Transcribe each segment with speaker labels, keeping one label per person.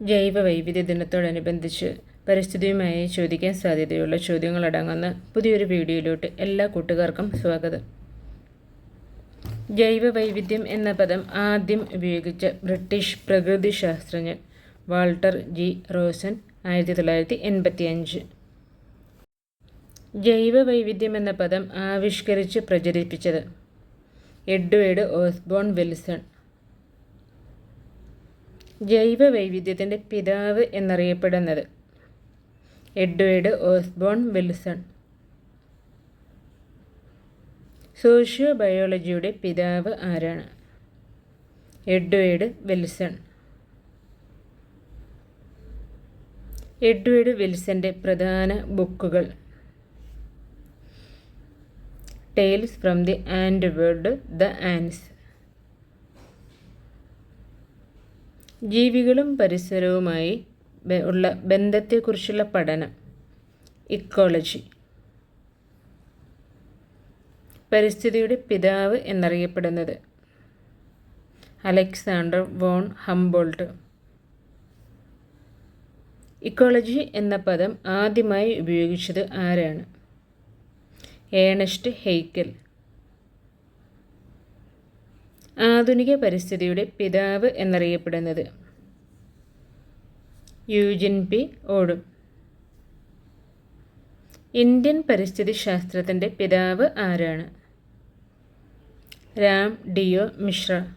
Speaker 1: ജൈവ വൈവിധ്യ ദിനത്തോടനുബന്ധിച്ച് പരിസ്ഥിതിയുമായി ചോദിക്കാൻ സാധ്യതയുള്ള ചോദ്യങ്ങളടങ്ങുന്ന പുതിയൊരു വീഡിയോയിലോട്ട് എല്ലാ കൂട്ടുകാർക്കും സ്വാഗതം. ജൈവ വൈവിധ്യം എന്ന പദം ആദ്യം ഉപയോഗിച്ച ബ്രിട്ടീഷ് പ്രകൃതി ശാസ്ത്രജ്ഞൻ വാൾട്ടർ ജി. റോസൻ ആയിരത്തി തൊള്ളായിരത്തി എൺപത്തി അഞ്ച് ജൈവ വൈവിധ്യം എന്ന പദം ആവിഷ്കരിച്ച് പ്രചരിപ്പിച്ചത് എഡ്വേർഡ് ഓസ്ബോൺ വിൽസൺ ജൈവ വൈവിധ്യത്തിന്റെ പിതാവ് എന്നറിയപ്പെടുന്നത്. Edward Osborne Wilson. സോഷ്യോ ബയോളജിയുടെ പിതാവ് ആരാണ്? Edward Wilson. എഡ്വേർഡ് വിൽസന്റെ പ്രധാന ബുക്കുകൾ. Tales from the ant world the ants ജീവികളും പരിസരവുമായി ഉള്ള ബന്ധത്തെക്കുറിച്ചുള്ള പഠനം. ഇക്കോളജി. പരിസ്ഥിതിയുടെ പിതാവ് എന്നറിയപ്പെടുന്നത് അലക്സാണ്ടർ വോൺ ഹംബോൾട്ട്. ഇക്കോളജി എന്ന പദം ആദ്യമായി ഉപയോഗിച്ചത് ആരാണ്? Ernst Haeckel. ആധുനിക പരിസ്ഥിതിയുടെ പിതാവ് എന്നറിയപ്പെടുന്നത് യൂജിൻ പി ഓടും. ഇന്ത്യൻ പരിസ്ഥിതി ശാസ്ത്രത്തിന്റെ പിതാവ് ആരാണ്? രാം ഡിയോ മിശ്ര.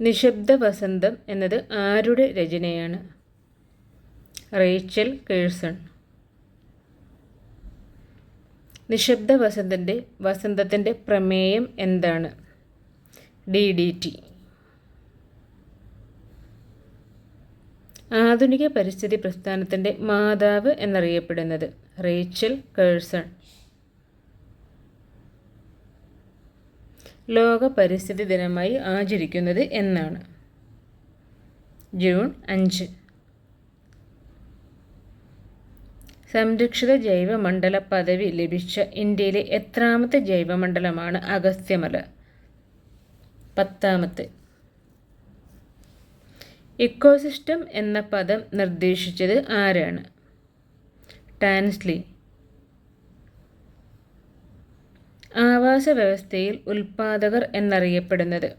Speaker 1: നിശബ്ദ വസന്തം എന്നത് ആരുടെ രചനയാണ്? Rachel Carson. നിശബ്ദ വസന്തന്റെ വസന്തത്തിന്റെ പ്രമേയം എന്താണ്? D D T. ആധുനിക പരിസ്ഥിതി പ്രസ്ഥാനത്തിന്റെ മാതാവ് എന്നറിയപ്പെടുന്നത് റേച്ചൽ കേഴ്സൺ. ലോക പരിസ്ഥിതി ദിനമായി ആചരിക്കുന്നത് എന്നാണ്. ജൂൺ അഞ്ച്. സംരക്ഷിത ജൈവമണ്ഡല പദവി ലഭിച്ച ഇന്ത്യയിലെ എത്രാമത്തെ ജൈവമണ്ഡലമാണ് അഗസ്ത്യമല? പത്താമത്തെ. ഇക്കോസിസ്റ്റം എന്ന പദം നിർദ്ദേശിച്ചത് ആരാണ്? ടാൻസ്ലി. ആവാസ വ്യവസ്ഥയിൽ ഉൽപാദകർ എന്നറിയപ്പെടുന്നത്.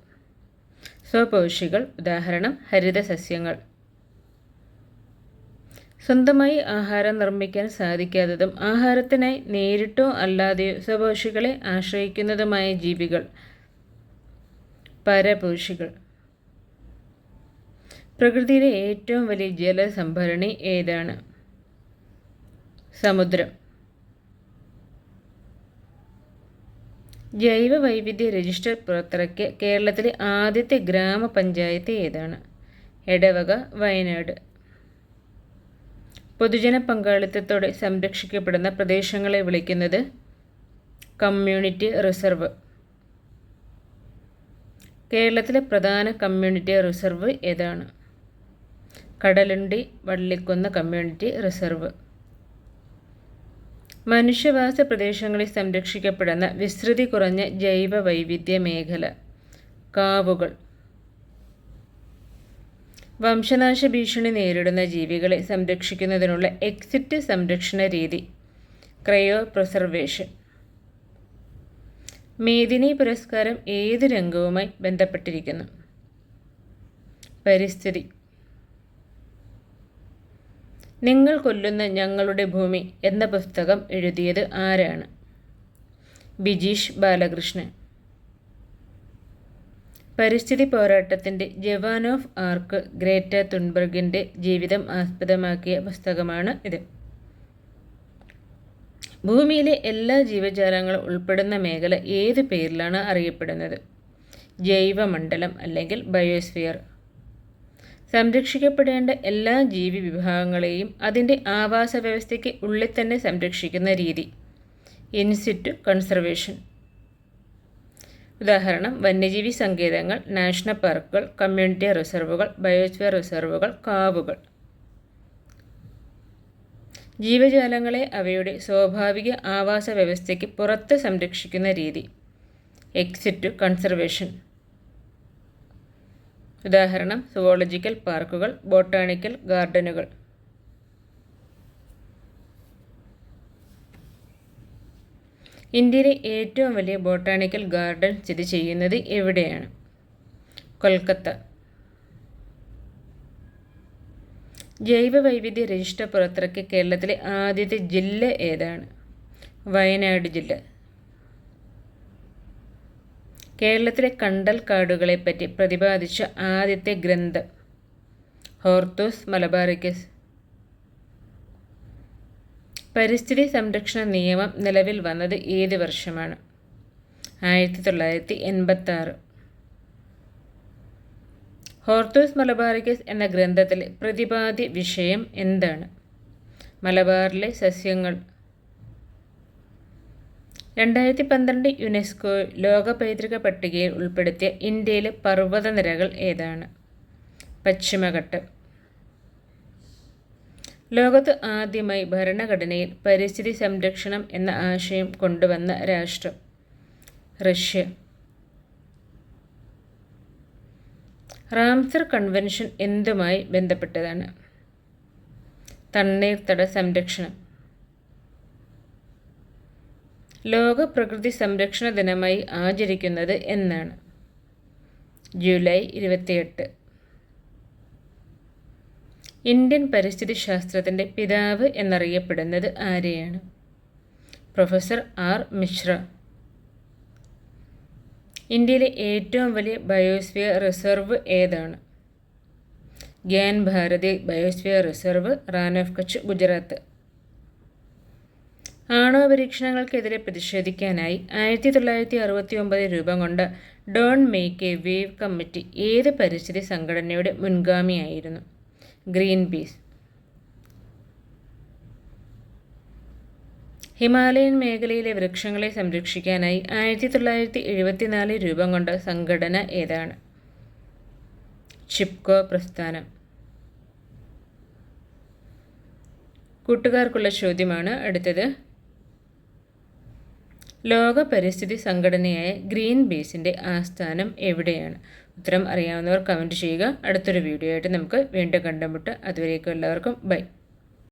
Speaker 1: സ്വപോഷികൾ ഉദാഹരണം ഹരിതസസ്യങ്ങൾ. സ്വന്തമായി ആഹാരം നിർമ്മിക്കാൻ സാധിക്കാത്തതും ആഹാരത്തിനായി നേരിട്ടോ അല്ലാതെയോ സ്വപോഷികളെ ആശ്രയിക്കുന്നതുമായ ജീവികൾ. പരപോഷികൾ. പ്രകൃതിയിലെ ഏറ്റവും വലിയ ജലസംഭരണി ഏതാണ്? സമുദ്രം. ജൈവ വൈവിധ്യ രജിസ്റ്റർ പുറത്തിറക്കിയ കേരളത്തിലെ ആദ്യത്തെ ഗ്രാമപഞ്ചായത്ത് ഏതാണ്? എടവക വയനാട്. പൊതുജന പങ്കാളിത്തത്തോടെ സംരക്ഷിക്കപ്പെടുന്ന പ്രദേശങ്ങളെ വിളിക്കുന്നത് കമ്മ്യൂണിറ്റി റിസർവ്. കേരളത്തിലെ പ്രധാന കമ്മ്യൂണിറ്റി റിസർവ് ഏതാണ്? Kadalundi Vallikkunnu community reserve. മനുഷ്യവാസ പ്രദേശങ്ങളിൽ സംരക്ഷിക്കപ്പെടുന്ന വിസ്തൃതി കുറഞ്ഞ ജൈവ വൈവിധ്യ മേഖല. കാവുകൾ. വംശനാശ ഭീഷണി നേരിടുന്ന ജീവികളെ സംരക്ഷിക്കുന്നതിനുള്ള എക്സിറ്റ് സംരക്ഷണ രീതി. ക്രയോ പ്രിസർവേഷൻ മേദിനി പുരസ്കാരം ഏത് രംഗവുമായി ബന്ധപ്പെട്ടിരിക്കുന്നു? പരിസ്ഥിതി. നിങ്ങൾ കൊല്ലുന്ന ഞങ്ങളുടെ ഭൂമി എന്ന പുസ്തകം എഴുതിയത് ആരാണ്? ബിജീഷ് ബാലകൃഷ്ണൻ. പരിസ്ഥിതി പോരാട്ടത്തിന്റെ ജവാൻ ഓഫ് ആർക്ക് ഗ്രേറ്റ തുൺബർഗിന്റെ ജീവിതം ആസ്പദമാക്കിയ പുസ്തകമാണ് ഇത്. ഭൂമിയിലെ എല്ലാ ജീവജാലങ്ങളും ഉൾപ്പെടുന്ന മേഖല ഏത് പേരിലാണ് അറിയപ്പെടുന്നത്? ജൈവമണ്ഡലം അല്ലെങ്കിൽ ബയോസ്ഫിയർ സംരക്ഷിക്കപ്പെടേണ്ട എല്ലാ ജീവി വിഭാഗങ്ങളെയും അതിന്റെ ആവാസ വ്യവസ്ഥയ്ക്ക് ഉള്ളിൽ തന്നെ സംരക്ഷിക്കുന്ന രീതി. In situ conservation. ഉദാഹരണം വന്യജീവി സങ്കേതങ്ങൾ നാഷണൽ പാർക്കുകൾ കമ്മ്യൂണിറ്റി റിസർവുകൾ ബയോസ്ഫിയർ റിസർവുകൾ കാവുകൾ. ജീവജാലങ്ങളെ അവയുടെ സ്വാഭാവിക ആവാസ വ്യവസ്ഥയ്ക്ക് പുറത്ത് സംരക്ഷിക്കുന്ന രീതി. Ex situ conservation. ഉദാഹരണം സുവോളജിക്കൽ പാർക്കുകൾ ബോട്ടാണിക്കൽ ഗാർഡനുകൾ ഇന്ത്യയിലെ ഏറ്റവും വലിയ ബോട്ടാണിക്കൽ ഗാർഡൻ സ്ഥിതി ചെയ്യുന്നത് എവിടെയാണ്? കൊൽക്കത്ത. ജൈവ വൈവിധ്യ രജിസ്റ്റർ പുറത്തിറക്കിയ കേരളത്തിലെ ആദ്യത്തെ ജില്ല ഏതാണ്? വയനാട് ജില്ല. കേരളത്തിലെ കണ്ടൽ കാടുകളെപ്പറ്റി പ്രതിപാദിച്ച ആദ്യത്തെ ഗ്രന്ഥം. Hortus Malabaricus. പരിസ്ഥിതി സംരക്ഷണ നിയമം നിലവിൽ വന്നത് ഏത് വർഷമാണ്? ആയിരത്തി തൊള്ളായിരത്തി എൺപത്തി ആറ് ഹോർത്തോസ് മലബാറിക്കസ് എന്ന ഗ്രന്ഥത്തിലെ പ്രതിപാദ്യ വിഷയം എന്താണ്? മലബാറിലെ സസ്യങ്ങൾ രണ്ടായിരത്തി പന്ത്രണ്ട് യുനെസ്കോ ലോക പൈതൃക പട്ടികയിൽ ഉൾപ്പെടുത്തിയ ഇന്ത്യയിലെ പർവതനിരകൾ ഏതാണ്? പശ്ചിമഘട്ടം. ലോകത്ത് ആദ്യമായി ഭരണഘടനയിൽ പരിസ്ഥിതി സംരക്ഷണം എന്ന ആശയം കൊണ്ടുവന്ന രാഷ്ട്രം റഷ്യ. റാംസർ കൺവെൻഷൻ എന്തുമായി ബന്ധപ്പെട്ടതാണ്? തണ്ണീർത്തട സംരക്ഷണം. ലോക പ്രകൃതി സംരക്ഷണ ദിനമായി ആചരിക്കുന്നത് എന്നാണ്. ജൂലൈ ഇരുപത്തിയെട്ട്. ഇന്ത്യൻ പരിസ്ഥിതി ശാസ്ത്രത്തിന്റെ പിതാവ് എന്നറിയപ്പെടുന്നത് ആരെയാണ്? Professor R. മിശ്ര. ഇന്ത്യയിലെ ഏറ്റവും വലിയ ബയോസ്ഫിയർ റിസർവ് ഏതാണ്? Gyan Bharati biosphere reserve Rann of Kutch Gujarat. ആണവ പരീക്ഷണങ്ങൾക്കെതിരെ പ്രതിഷേധിക്കാനായി ആയിരത്തി തൊള്ളായിരത്തി അറുപത്തി ഒമ്പതിൽ രൂപം കൊണ്ട് don't make a wave committee ഏത് പരിസ്ഥിതി സംഘടനയുടെ മുൻഗാമിയായിരുന്നു? Green peas. ഹിമാലയൻ മേഖലയിലെ വൃക്ഷങ്ങളെ സംരക്ഷിക്കാനായി ആയിരത്തി തൊള്ളായിരത്തി എഴുപത്തിനാലിൽ രൂപം കൊണ്ട സംഘടന ഏതാണ്? ചിപ്കോ പ്രസ്ഥാനം. കൂട്ടുകാർക്കുള്ള ചോദ്യമാണ് അടുത്തത്. ലോക പരിസ്ഥിതി സംഘടനയായ ഗ്രീൻ ബേസിന്റെ ആസ്ഥാനം എവിടെയാണ്? ഉത്തരം അറിയാവുന്നവർ കമന്റ് ചെയ്യുക. അടുത്തൊരു വീഡിയോ ആയിട്ട് നമുക്ക് വീണ്ടും കണ്ടുമുട്ട്. അതുവരേക്കും എല്ലാവർക്കും ബൈ.